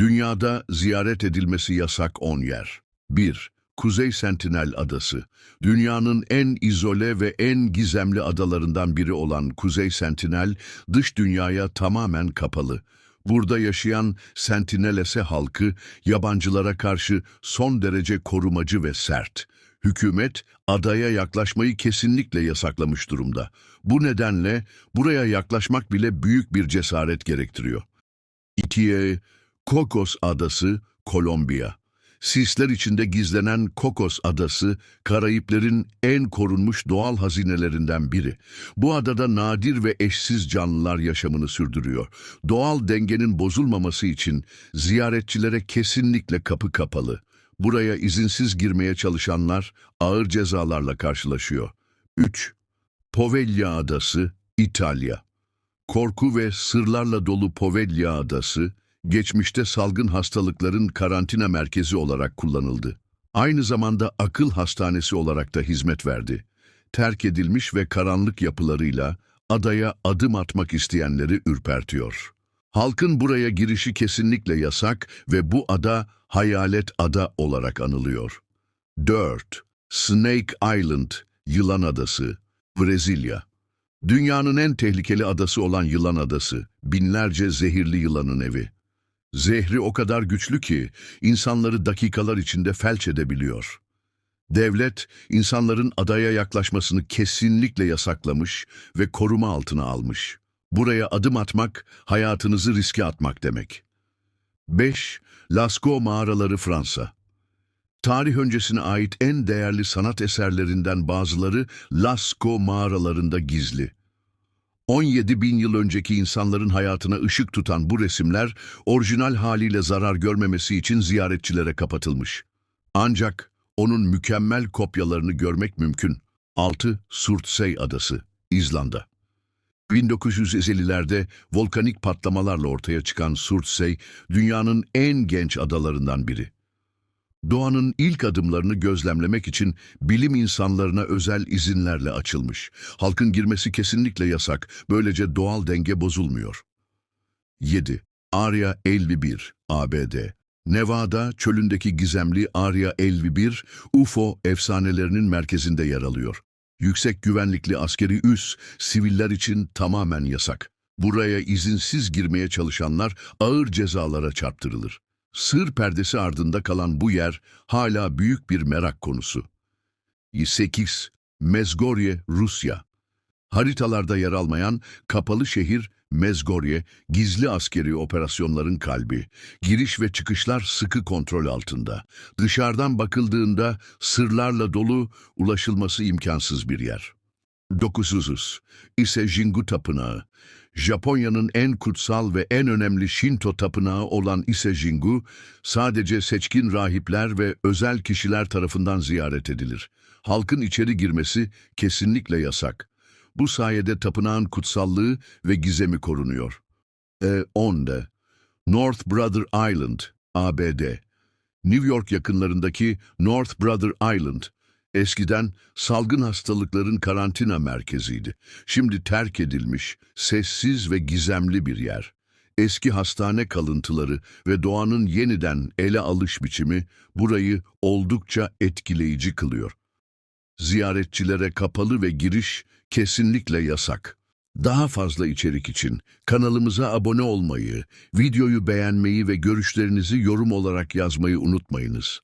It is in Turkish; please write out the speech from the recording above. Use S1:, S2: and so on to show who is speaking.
S1: Dünyada ziyaret edilmesi yasak 10 yer. 1. Kuzey Sentinel Adası. Dünyanın en izole ve en gizemli adalarından biri olan Kuzey Sentinel, dış dünyaya tamamen kapalı. Burada yaşayan Sentinelese halkı, yabancılara karşı son derece korumacı ve sert. Hükümet, adaya yaklaşmayı kesinlikle yasaklamış durumda. Bu nedenle buraya yaklaşmak bile büyük bir cesaret gerektiriyor. 2. Kokos Adası, Kolombiya. Sisler içinde gizlenen Kokos Adası, Karayiplerin en korunmuş doğal hazinelerinden biri. Bu adada nadir ve eşsiz canlılar yaşamını sürdürüyor. Doğal dengenin bozulmaması için ziyaretçilere kesinlikle kapı kapalı. Buraya izinsiz girmeye çalışanlar ağır cezalarla karşılaşıyor. 3. Poveglia Adası, İtalya. Korku ve sırlarla dolu Poveglia Adası, geçmişte salgın hastalıkların karantina merkezi olarak kullanıldı. Aynı zamanda akıl hastanesi olarak da hizmet verdi. Terk edilmiş ve karanlık yapılarıyla adaya adım atmak isteyenleri ürpertiyor. Halkın buraya girişi kesinlikle yasak ve bu ada hayalet ada olarak anılıyor. 4. Snake Island, Yılan Adası, Brezilya. Dünyanın en tehlikeli adası olan Yılan Adası, binlerce zehirli yılanın evi. Zehri o kadar güçlü ki insanları dakikalar içinde felç edebiliyor. Devlet, insanların adaya yaklaşmasını kesinlikle yasaklamış ve koruma altına almış. Buraya adım atmak, hayatınızı riske atmak demek. 5. Lascaux Mağaraları Fransa Tarih öncesine ait en değerli sanat eserlerinden bazıları Lascaux mağaralarında gizli. 17 bin yıl önceki insanların hayatına ışık tutan bu resimler, orijinal haliyle zarar görmemesi için ziyaretçilere kapatılmış. Ancak onun mükemmel kopyalarını görmek mümkün. 6. Surtsey Adası, İzlanda 1950'lerde volkanik patlamalarla ortaya çıkan Surtsey, dünyanın en genç adalarından biri. Doğanın ilk adımlarını gözlemlemek için bilim insanlarına özel izinlerle açılmış. Halkın girmesi kesinlikle yasak, böylece doğal denge bozulmuyor. 7. Area 51, ABD Nevada çölündeki gizemli Area 51, UFO efsanelerinin merkezinde yer alıyor. Yüksek güvenlikli askeri üs, siviller için tamamen yasak. Buraya izinsiz girmeye çalışanlar ağır cezalara çarptırılır. Sır perdesi ardında kalan bu yer hala büyük bir merak konusu. 8. Mezgorye, Rusya Haritalarda yer almayan kapalı şehir Mezgorye, gizli askeri operasyonların kalbi. Giriş ve çıkışlar sıkı kontrol altında. Dışarıdan bakıldığında sırlarla dolu, ulaşılması imkansız bir yer. 900. ise Jingu Tapınağı. Japonya'nın en kutsal ve en önemli Shinto tapınağı olan Ise Jingu, sadece seçkin rahipler ve özel kişiler tarafından ziyaret edilir. Halkın içeri girmesi kesinlikle yasak. Bu sayede tapınağın kutsallığı ve gizemi korunuyor. E 10'da North Brother Island, ABD New York yakınlarındaki North Brother Island, eskiden salgın hastalıkların karantina merkeziydi. Şimdi terk edilmiş, sessiz ve gizemli bir yer. Eski hastane kalıntıları ve doğanın yeniden ele alış biçimi burayı oldukça etkileyici kılıyor. Ziyaretçilere kapalı ve giriş kesinlikle yasak. Daha fazla içerik için kanalımıza abone olmayı, videoyu beğenmeyi ve görüşlerinizi yorum olarak yazmayı unutmayınız.